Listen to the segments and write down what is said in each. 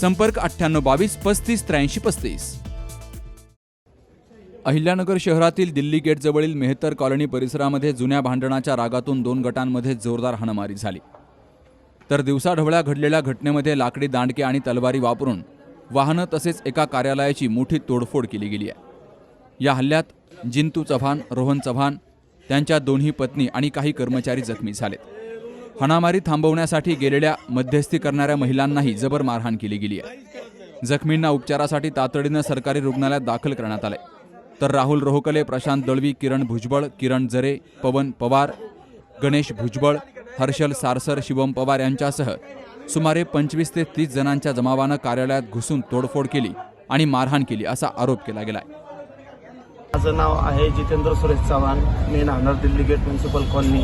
संपर्क अठ्ठ्याण्णव बावीस पस्तीस त्र्याऐंशी पस्तीस. अहिल्यानगर शहरातील दिल्ली गेटजवळील मेहतर कॉलनी परिसरामध्ये जुन्या भांडणाच्या रागातून दोन गटांमध्ये जोरदार हाणामारी झाली. तर दिवसाढवळ्या घडलेल्या घटनेमध्ये लाकडी दांडके आणि तलवारी वापरून वाहनं तसेच एका कार्यालयाची मोठी तोडफोड केली गेली आहे. या हल्ल्यात जिंतू चव्हाण रोहन चव्हाण त्यांच्या दोन्ही पत्नी आणि काही कर्मचारी जखमी झालेत. हाणामारी थांबवण्यासाठी गेलेल्या मध्यस्थी करणाऱ्या महिलांनाही जबर मारहाण केली गेली आहे. जखमींना उपचारासाठी तातडीनं सरकारी रुग्णालयात दाखल करण्यात आले तर राहुल रोहकले प्रशांत दळवी किरण भुजबळ किरण जरे पवन पवार गणेश भुजबळ हर्षल सारसर शिवम पवार यांच्यासह सुमारे पंचवीस ते तीस जणांच्या जमावानं कार्यालयात घुसून तोडफोड केली आणि मारहाण केली असा आरोप केला गेलाय. माझं नाव आहे जितेंद्र सुरेश चव्हाण. मी नाणार दिल्ली गेट म्युन्सिपल कॉलनी.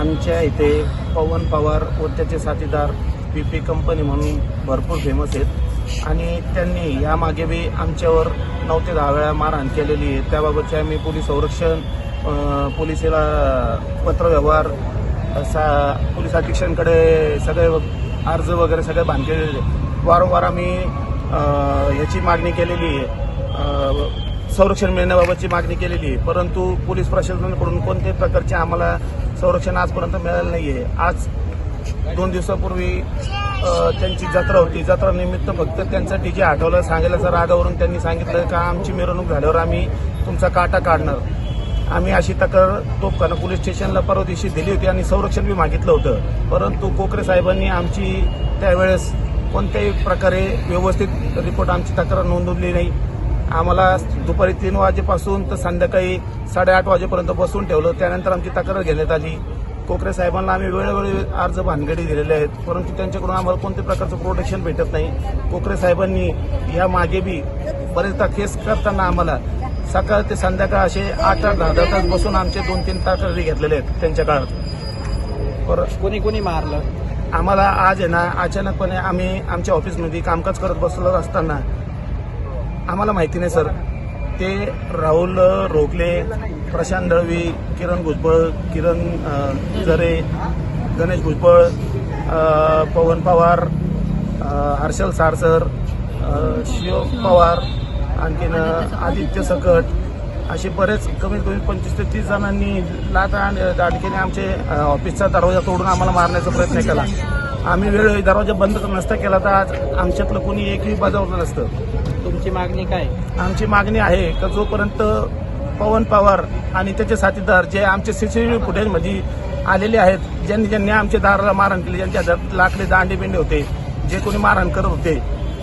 आमच्या इथे पवन पवार व त्याचे साथीदार पी पी कंपनी म्हणून भरपूर फेमस आहेत. आणि त्यांनी यामागे बी आमच्यावर नऊ ते दहा वेळा मारहाण केलेली आहे. त्याबाबतचे आम्ही पोलीस संरक्षण पोलिसेला पत्रव्यवहार सा पोलीस अधीक्षकांकडे सगळे अर्ज वगैरे सगळे बांधलेले आहे. वारंवार आम्ही ह्याची याची मागणी केलेली आहे. संरक्षण मिळण्याबाबतची मागणी केलेली आहे. परंतु पोलीस प्रशासनाकडून कोणत्याही प्रकारचे आम्हाला संरक्षण आजपर्यंत मिळालं नाही आहे आज दोन दिवसापूर्वी त्यांची जत्रा होती. जत्रा निमित्त फक्त त्यांचं डीजे आठवलं सांगायला रागावरून त्यांनी सांगितलं का आमची मिरवणूक झाल्यावर आम्ही तुमचा काटा काढणार. आम्ही अशी तक्रार तोपखाना पोलीस स्टेशनला परवा दिवशी दिली होती आणि संरक्षण बी मागितलं होतं. परंतु कोकरे साहेबांनी आमची त्यावेळेस कोणत्याही प्रकारे व्यवस्थित रिपोर्ट आमची तक्रार नोंदवली नाही. आम्हाला दुपारी तीन वाजेपासून तर संध्याकाळी साडेआठ वाजेपर्यंत बसून ठेवलं. त्यानंतर आमची तक्रार घेण्यात आली. कोकरे साहेबांना आम्ही वेळोवेळी अर्ज भानगडी दिलेले आहेत. परंतु त्यांच्याकडून आम्हाला कोणत्या प्रकारचं प्रोटेक्शन भेटत नाही. कोकरे साहेबांनी या मागे बी बरेचदा केस करताना आम्हाला सकाळ ते संध्याकाळ असे आठ आठ दहा दहा तास बसून आमचे दोन तीन तक्रारी घेतलेले आहेत त्यांच्या काळात. कोणी कोणी मारलं? आम्हाला आज आहे ना अचानकपणे आम्ही आमच्या ऑफिसमध्ये कामकाज करत बसलो असताना आम्हाला माहिती नाही सर. ते राहुल रोखले प्रशांत दळवी किरण भुजबळ किरण जरे गणेश भुजबळ पवन पवार हर्षल सारसर शिव पवार आणखीन आदित्य सकट असे बरेच कमीत कमी पंचवीस ते तीस जणांनी लाट आणि दाटकेने आमचे ऑफिसचा दरवाजा तोडून आम्हाला मारण्याचा प्रयत्न केला. आम्ही वेळोवेळी दरवाजा बंद नसता केला तर आज आमच्यातलं कोणी एकही बजावलं नसतं. तुमची मागणी काय? आमची मागणी आहे का जोपर्यंत पवन पवार आणि त्याचे साथीदार जे आमचे सीसीटीव्ही फुटेजमध्ये आलेले आहेत ज्यांनी ज्यांनी आमच्या दाराला मारहाण केली ज्यांच्या हातात लाकडे दांडे बिंडे होते जे कोणी मारहाण करत होते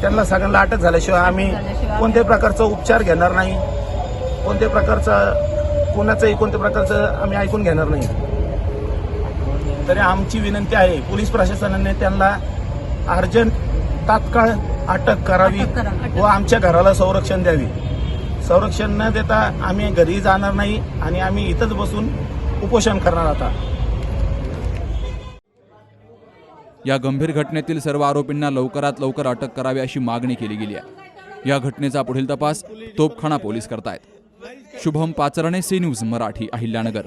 त्यांना सगळ्यांना अटक झाल्याशिवाय आम्ही कोणत्याही प्रकारचा उपचार घेणार नाही. कोणत्याही प्रकारचा कोणाचंही कोणत्या प्रकारचं आम्ही ऐकून घेणार नाही. तरी आमची विनंती आहे पोलीस प्रशासनाने त्यांना अर्जंट तात्काळ अटक करावी व आमच्या घराला संरक्षण द्यावी. संरक्षण न देता आम्ही घरी जाणार नाही आणि आम्ही इथंच बसून उपोषण करणार आता. या गंभीर घटनेतील सर्व आरोपींना लवकरात लवकर अटक करावी अशी मागणी केली गेली आहे. या घटनेचा पुढील तपास तोपखाना पोलीस करतायत. Shubham Pacharne C news Marathi Ahilyanagar.